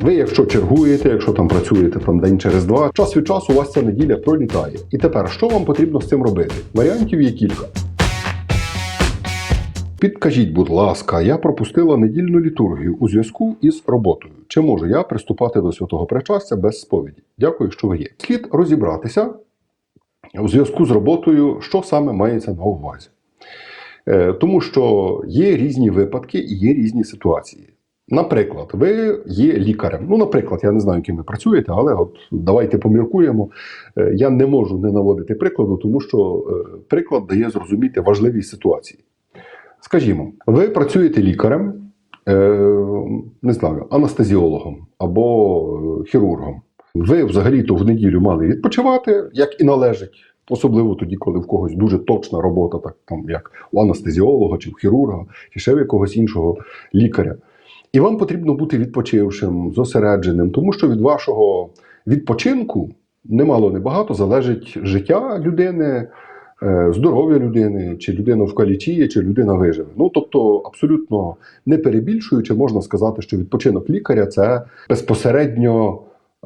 Ви, якщо чергуєте, якщо там працюєте там день через два, час від часу у вас ця неділя пролітає. І тепер що вам потрібно з цим робити? Варіантів є кілька. Підкажіть, будь ласка, я пропустила недільну літургію у зв'язку із роботою. Чи можу я приступати до святого причастя без сповіді? Дякую, що ви є. Слід розібратися у зв'язку з роботою, що саме мається на увазі. Е, Тому що є різні випадки і є різні ситуації. Наприклад, ви є лікарем. Ну, наприклад, я не знаю, ким ви працюєте, але от давайте поміркуємо. Е, Я не можу не наводити прикладу, тому що е, приклад дає зрозуміти важливість ситуації. Скажімо, ви працюєте лікарем, е, не знаю, анестезіологом або хірургом. Ви взагалі-то в неділю мали відпочивати, як і належить. Особливо тоді, коли в когось дуже точна робота, так там як у анестезіолога чи у хірурга, чи ще в якогось іншого лікаря. І вам потрібно бути відпочившим, зосередженим, тому що від вашого відпочинку немало небагато залежить життя людини, е, здоров'я людини, чи людина вкалічіє, чи людина виживе. Ну тобто, абсолютно не перебільшуючи, можна сказати, що відпочинок лікаря це безпосередньо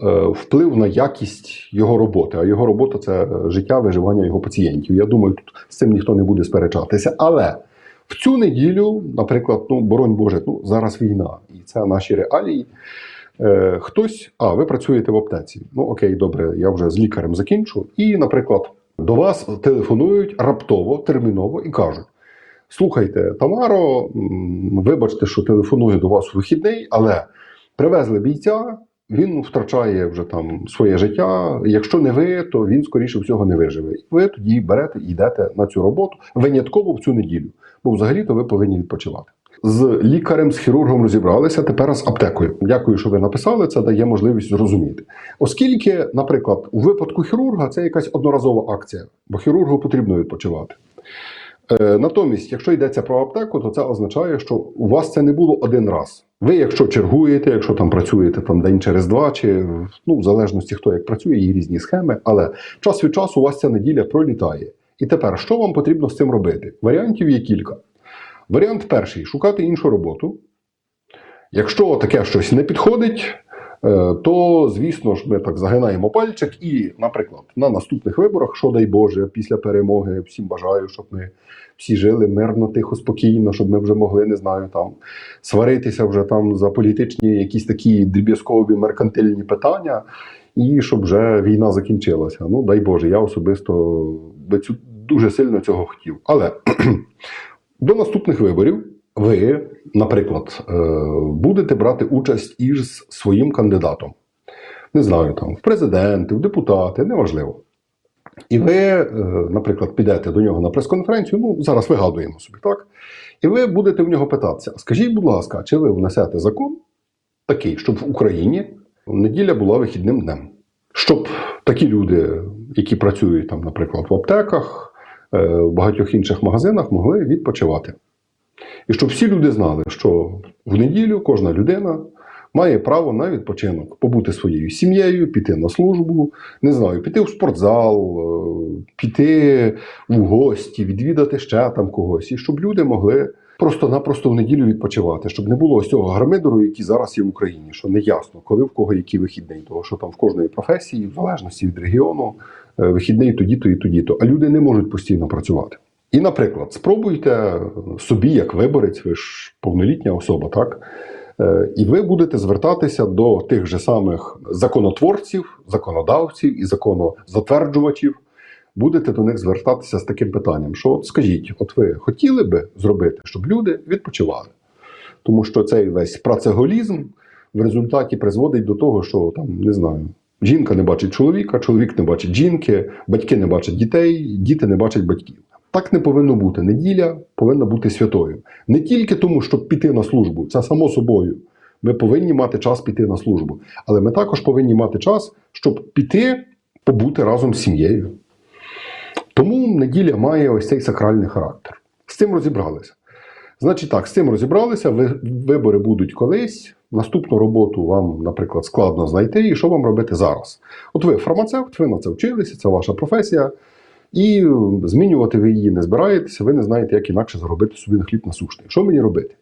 е, вплив на якість його роботи. А його робота це е, життя, виживання його пацієнтів. Я думаю, тут з цим ніхто не буде сперечатися. Але в цю неділю, наприклад, ну боронь Боже, ну зараз війна, і це наші реалії. Е, хтось, а ви працюєте в аптеці. Ну окей, добре, я вже з лікарем закінчу. І, наприклад, до вас телефонують раптово, терміново і кажуть: слухайте, Тамаро, вибачте, що телефоную до вас у вихідний, але привезли бійця. Він втрачає вже там своє життя. Якщо не ви, то він скоріше всього не виживе. І ви тоді берете і йдете на цю роботу винятково в цю неділю, бо взагалі-то ви повинні відпочивати. З лікарем, з хірургом розібралися тепер з аптекою. Дякую, що ви написали. Це дає можливість зрозуміти. Оскільки, наприклад, у випадку хірурга це якась одноразова акція, бо хірургу потрібно відпочивати. Е, Натомість, якщо йдеться про аптеку, то це означає, що у вас це не було один раз. Ви, якщо чергуєте, якщо там працюєте там день через два, чи ну, в залежності хто як працює, є різні схеми, але час від часу у вас ця неділя пролітає. І тепер, що вам потрібно з цим робити? Варіантів є кілька. Варіант перший шукати іншу роботу. Якщо таке щось не підходить, то звісно ж ми так загинаємо пальчик, і, наприклад, на наступних виборах, що дай Боже, після перемоги, всім бажаю, щоб ми всі жили мирно, тихо, спокійно, щоб ми вже могли, не знаю, там сваритися вже там за політичні якісь такі дріб'язкові меркантильні питання, і щоб вже війна закінчилася. Ну, дай Боже, я особисто би цю дуже сильно цього хотів. Але до наступних виборів ви, наприклад, е, будете брати участь із своїм кандидатом. Не знаю, там в президенти, в депутати, неважливо. І ви, е, наприклад, підете до нього на прес-конференцію, ну зараз вигадуємо собі, так? І ви будете в нього питатися: скажіть, будь ласка, чи ви внесете закон такий, щоб в Україні неділя була вихідним днем? Щоб такі люди, які працюють там, наприклад, в аптеках, е, в багатьох інших магазинах, могли відпочивати. І щоб всі люди знали, що в неділю кожна людина має право на відпочинок, побути своєю сім'єю, піти на службу, не знаю, піти в спортзал, е, піти в гості, відвідати ще там когось, і щоб люди могли просто-напросто в неділю відпочивати, щоб не було ось цього гармидору, який зараз є в Україні, що не ясно, коли в кого який вихідний, тому що там в кожної професії, в залежності від регіону, е, вихідний тоді-то і тоді-то, а люди не можуть постійно працювати. І, наприклад, спробуйте собі, як виборець, ви ж повнолітня особа, так? Е, І ви будете звертатися до тих же самих законотворців, законодавців і законозатверджувачів. Будете до них звертатися з таким питанням: що от скажіть, от ви хотіли би зробити, щоб люди відпочивали? Тому що цей весь працеголізм в результаті призводить до того, що там не знаю, жінка не бачить чоловіка, чоловік не бачить жінки, батьки не бачать дітей, діти не бачать батьків. Так не повинно бути. Неділя повинна бути святою. Не тільки тому, щоб піти на службу, це само собою. Ми повинні мати час піти на службу. Але ми також повинні мати час, щоб піти побути разом з сім'єю. Тому неділя має ось цей сакральний характер. З цим розібралися. Значить так, з цим розібралися, вибори будуть колись. Наступну роботу вам, наприклад, складно знайти, і що вам робити зараз? От ви фармацевт, ви на це вчилися, це ваша професія. І змінювати ви її не збираєтеся, ви не знаєте, як інакше заробити собі на хліб насущний. Що мені робити?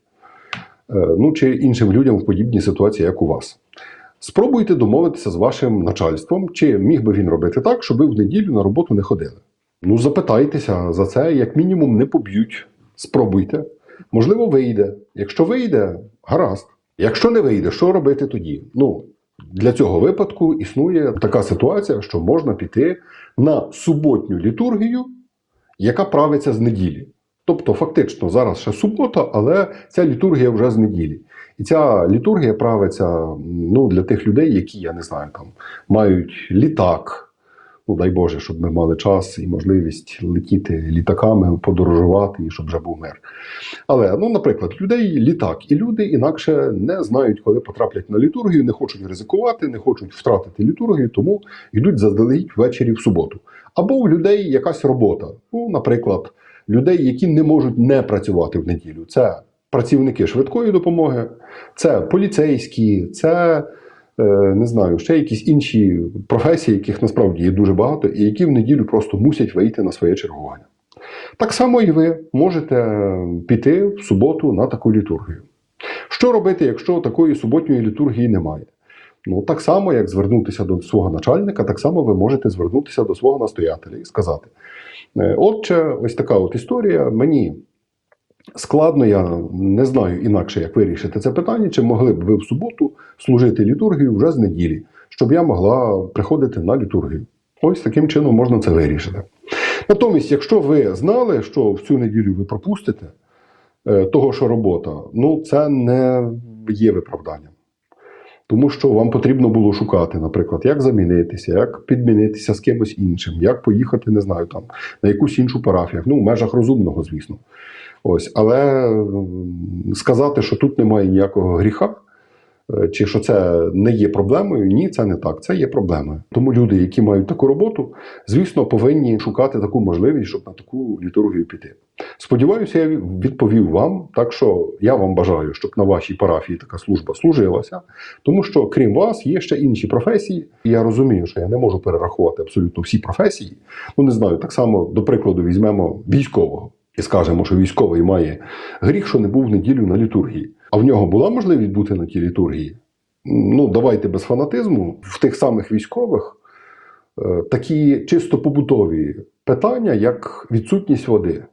Е, Ну, чи іншим людям в подібній ситуації, як у вас. Спробуйте домовитися з вашим начальством, чи міг би він робити так, щоб ви в неділю на роботу не ходили. Ну, запитайтеся за це, як мінімум, не поб'ють. Спробуйте. Можливо, вийде. Якщо вийде, гаразд. Якщо не вийде, що робити тоді? Ну, для цього випадку існує така ситуація, що можна піти на суботню літургію, яка правиться з неділі. Тобто, фактично, зараз ще субота, але ця літургія вже з неділі. І ця літургія правиться ну, для тих людей, які, я не знаю, там мають літак. Ну, дай Боже, щоб ми мали час і можливість летіти літаками, подорожувати і щоб вже був мир. Але, ну, наприклад, людей літак, і люди інакше не знають, коли потраплять на літургію, не хочуть ризикувати, не хочуть втратити літургію, тому йдуть заздалегідь ввечері в суботу. Або у людей якась робота. Ну, наприклад, людей, які не можуть не працювати в неділю. Це працівники швидкої допомоги, це поліцейські, це не знаю, ще якісь інші професії, яких насправді є дуже багато, і які в неділю просто мусять вийти на своє чергування. Так само і ви можете піти в суботу на таку літургію. Що робити, якщо такої суботньої літургії немає? Ну, так само, як звернутися до свого начальника, так само ви можете звернутися до свого настоятеля і сказати: «Е, Отче, ось така от історія. Мені складно, я не знаю інакше, як вирішити це питання, чи могли б ви в суботу служити літургію вже з неділі, щоб я могла приходити на літургію. Ось таким чином можна це вирішити. Натомість, якщо ви знали, що в цю неділю ви пропустите е, того, що робота, ну це не є виправданням. Тому що вам потрібно було шукати, наприклад, як замінитися, як підмінитися з кимось іншим, як поїхати, не знаю, там на якусь іншу парафію. Ну, в межах розумного, звісно. Ось, але сказати, що тут немає ніякого гріха, е, чи що це не є проблемою, ні, це не так. Це є проблемою. Тому люди, які мають таку роботу, звісно, повинні шукати таку можливість, щоб на таку літургію піти. Сподіваюся, я відповів вам. Так що я вам бажаю, щоб на вашій парафії така служба служилася, тому що крім вас є ще інші професії. І я розумію, що я не можу перерахувати абсолютно всі професії. Ну не знаю, так само до прикладу візьмемо військового і скажемо, що військовий має гріх, що не був в неділю на літургії. А в нього була можливість бути на тій літургії? Ну, давайте без фанатизму. В тих самих військових е, такі чисто побутові питання, як відсутність води.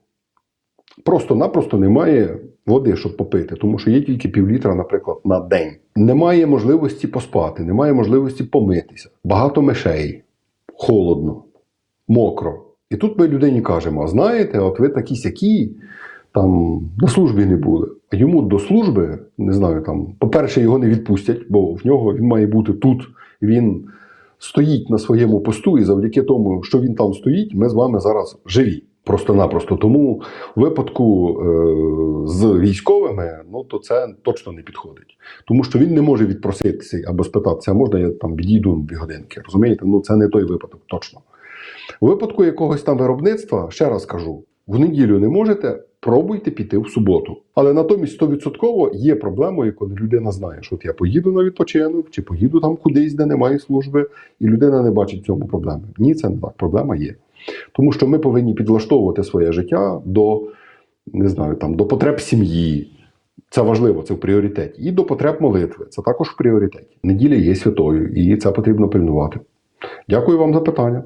Просто-напросто немає води, щоб попити, тому що є тільки півлітра, наприклад, на день. Немає можливості поспати, немає можливості помитися. Багато мишей, холодно, мокро. І тут ми людині кажемо: а знаєте, от ви такі сякі, там на службі не були. А йому до служби, не знаю, там, по-перше, його не відпустять, бо в нього він має бути тут. Він стоїть на своєму посту, і завдяки тому, що він там стоїть, ми з вами зараз живі. Просто-напросто. Тому в випадку е, з військовими, ну то це точно не підходить. Тому що він не може відпроситися або спитатися, а можна я там відійду дві годинки. Розумієте? Ну це не той випадок, точно. У випадку якогось там виробництва, ще раз кажу, в неділю не можете, пробуйте піти в суботу. Але натомість 100% є проблемою, коли людина знає, що от я поїду на відпочинок, чи поїду там кудись, де немає служби, і людина не бачить в цьому проблеми. Ні, це не так. Проблема є. Тому що ми повинні підлаштовувати своє життя до, не знаю, там, до потреб сім'ї. Це важливо, це в пріоритеті. І до потреб молитви. Це також в пріоритеті. Неділя є святою, і це потрібно пильнувати. Дякую вам за питання.